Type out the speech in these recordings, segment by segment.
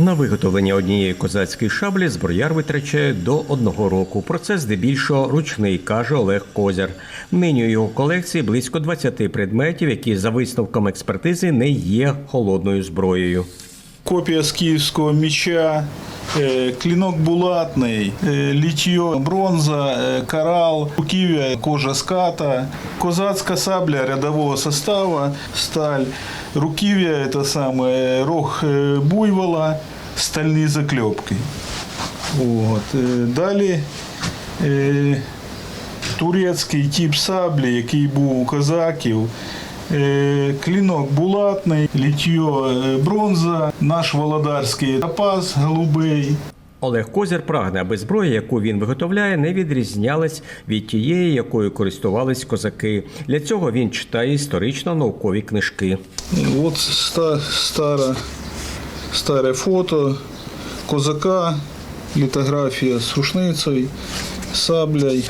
На виготовлення однієї козацької шаблі зброяр витрачає до одного року. Процес здебільшого ручний, каже Олег Козяр. Нині у його колекції близько 20 предметів, які за висновком експертизи не є холодною зброєю. Копія з київського міча, е, клінок булатний, е, літьо, бронза, е, корал, руків'я, кожа ската, козацька сабля рядового состава, сталь, руків'я це саме рог е, буйвола, стальні закльопки. От. е, Далі е, турецький тип саблі, який був у козаків. Е, Клінок булатний, літьо е, бронза, наш володарський топаз голубий. Олег Козяр прагне, аби зброя, яку він виготовляє, не відрізнялась від тієї, якою користувались козаки. Для цього він читає історично-наукові книжки. От ста, стара, старе фото козака, літографія з рушницею, саблею.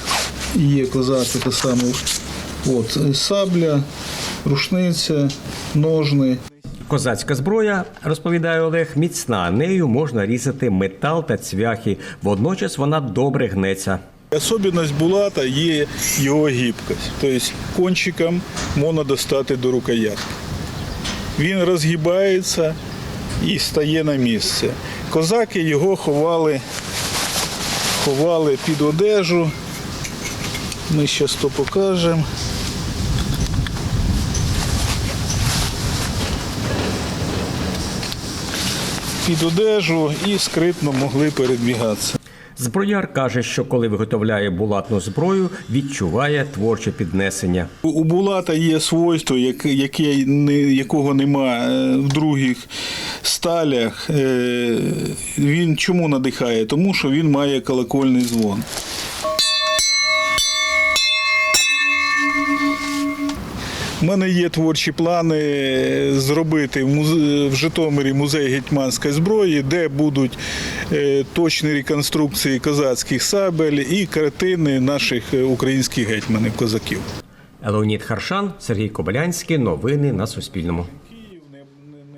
Є козак, це саме. От, е, сабля, рушниця, ножни. Козацька зброя, розповідає Олег, міцна. Нею можна різати метал та цвяхи. Водночас вона добре гнеться. Особливість булата є його гібкость. Тобто кончиком можна достати до рукоятки. Він розгибається і стає на місце. Козаки його ховали, ховали під одежу. Ми зараз то покажемо. Під одежу і скритно могли передвігатися. Зброяр каже, що коли виготовляє булатну зброю, відчуває творче піднесення. У- У Булата є свойство, яке, якого нема е, в других сталях. Е, Він чому надихає? Тому що він має колокольний дзвон. У мене є творчі плани зробити в Житомирі музей гетьманської зброї, де будуть е, точні реконструкції козацьких сабель і картини наших е, українських гетьманів козаків. Леонід Харшан, Сергій Кобилянський. Новини на Суспільному.